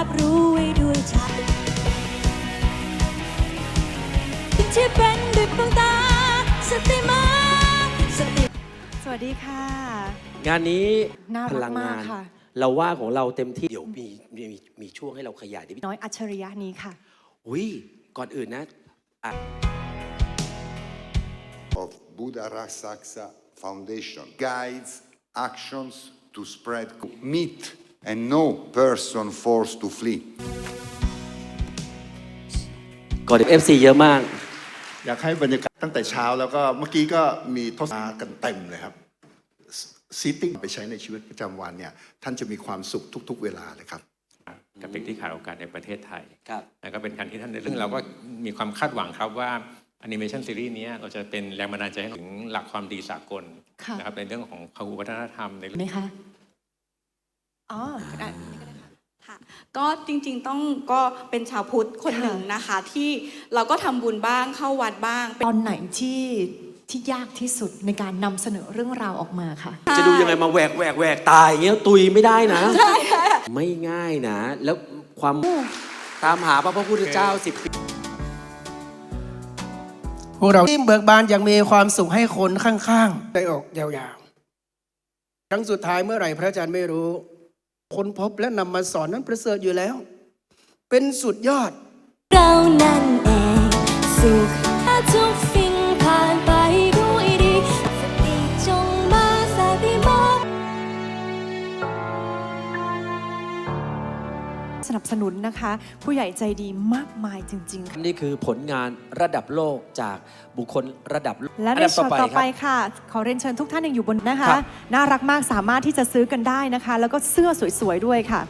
ับรู้ไว้ด้วยใจที่เป็นด้วดวงตาสติมาสติสวัสดีค่ะ งานนี้น่าพรัลักงมากงาน ค่ะ เราว่าของเราเต็มที่ เดี๋ยวมีมีมีช่วงให้เราขยายดิพี่น้อยอัจฉริยะนี้ค่ะ อุ้ยก่อนอื่นนะ of Buddha Raksasa Foundation guides actions to spread meat and no person forced to flee. ก่อนเอฟซีเยอะมาก อยากให้บรรยากาศตั้งแต่เช้าแล้วก็เมื่อกี้ก็มีทศนากันเต็มเลยครับซีติ้งไปใช้ในชีวิตประจำวันเนี่ยท่านจะมีความสุขทุก ๆ เวลาเลยครับกับเด็กที่ขาดโอกาสในประเทศไทยครับแล้วก็เป็นการที่ท่านซึ่งเราก็มีความคาดหวังครับว่าแอนิเมชันซีรีส์นี้เราจะเป็นแรงบันดาลใจให้ถึงหลักความดีสากลค่ะนะครับในเรื่องของพหุวัฒนธรรมในไหมคะ อ๋ออะค่ะก็จริงๆต้องก็เป็นชาวพุทธคนหนึ่งนะคะ ที่เราก็ทำบุญบ้างเข้าวัดบ้างตอนไหนที่ที่ยากที่สุดในการนำเสนอเรื่องราวออกมาค่ะ จะดูยังไงมาแหวกแหวกแหวกตายอย่างเงี้ยตุยไม่ได้นะไม่ง่ายนะ แล้วความตามหาพระพุทธเจ้าสิบปีพวกเราที่เบิกบานอย่างมีความสุขให้คนข้างๆได้ออกยาวๆ ครั้งสุดท้ายเมื่อไหร่พระอาจารย์ไม่รู้ คนพบและนำมาสอนนั้นประเสริฐอยู่แล้ว เป็นสุดยอด เรานั่นเองสุข สนับสนุนนะคะ ผู้ใหญ่ใจดีมากมายจริง ๆ ค่ะ นี่คือผลงานระดับโลกจากบุคคลระดับโลกและในอันดับช็อตต่อไปครับ ค่ะ ขอเรียนเชิญทุกท่านยังอยู่บนนะคะ ครับ น่ารักมากสามารถที่จะซื้อกันได้นะคะ แล้วก็เสื้อสวยๆด้วยค่ะ